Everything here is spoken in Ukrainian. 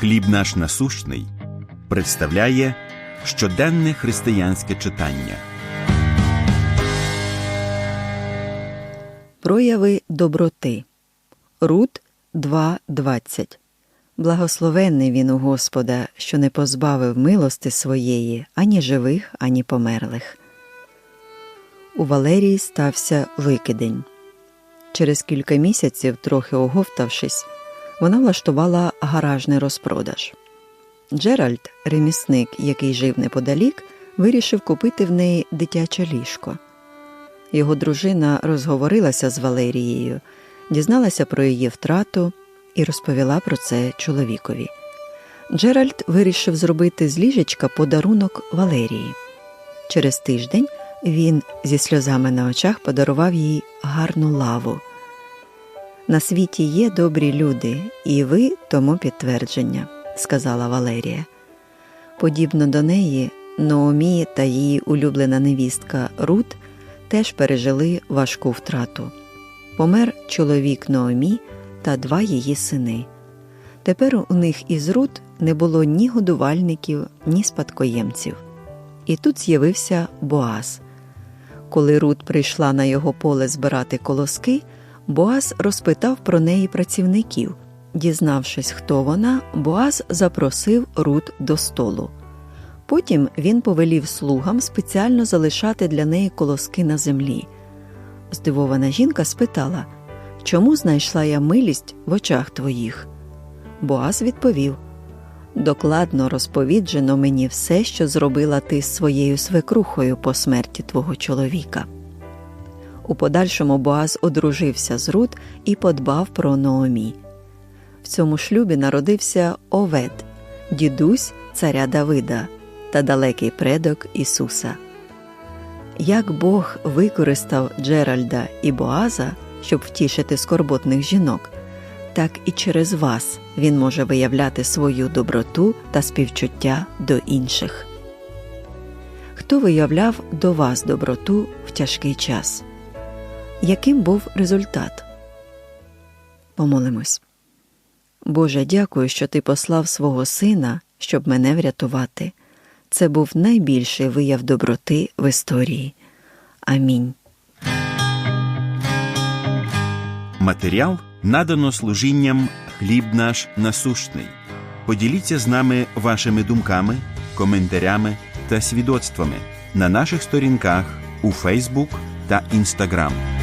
Хліб наш насущний представляє щоденне християнське читання. Прояви доброти. Рут 2.20 Благословенний він у Господа, що не позбавив милости своєї ані живих, ані померлих. У Валерії стався викидень. Через кілька місяців, трохи оговтавшись, вона влаштувала гаражний розпродаж. Джеральд, ремісник, який жив неподалік, вирішив купити в неї дитяче ліжко. Його дружина розговорилася з Валерією, дізналася про її втрату і розповіла про це чоловікові. Джеральд вирішив зробити з ліжечка подарунок Валерії. Через тиждень він зі сльозами на очах подарував їй гарну лаву. На світі є добрі люди, і ви тому підтвердження, сказала Валерія. Подібно до неї, Ноомі та її улюблена невістка Рут теж пережили важку втрату. Помер чоловік Ноомі та два її сини. Тепер у них із Рут не було ні годувальників, ні спадкоємців. І тут з'явився Боаз. Коли Рут прийшла на його поле збирати колоски, Боаз розпитав про неї працівників. Дізнавшись, хто вона, Боаз запросив Рут до столу. Потім він повелів слугам спеціально залишати для неї колоски на землі. Здивована жінка спитала, чому знайшла я милість в очах твоїх? Боаз відповів Докладно розповіджено мені все, що зробила ти з своєю свекрухою по смерті твого чоловіка. У подальшому Боаз одружився з Рут і подбав про Ноомі. В цьому шлюбі народився Овед, дідусь царя Давида та далекий предок Ісуса. Як Бог використав Джеральда і Боаза, щоб втішити скорботних жінок, так і через вас він може виявляти свою доброту та співчуття до інших. Хто виявляв до вас доброту в тяжкий час? Яким був результат? Помолимось. Боже, дякую, що ти послав свого сина, щоб мене врятувати. Це був найбільший вияв доброти в історії. Амінь. Матеріал надано служінням Хліб наш насущний. Поділіться з нами вашими думками, коментарями та свідоцтвами на наших сторінках у Фейсбук та Інстаграм.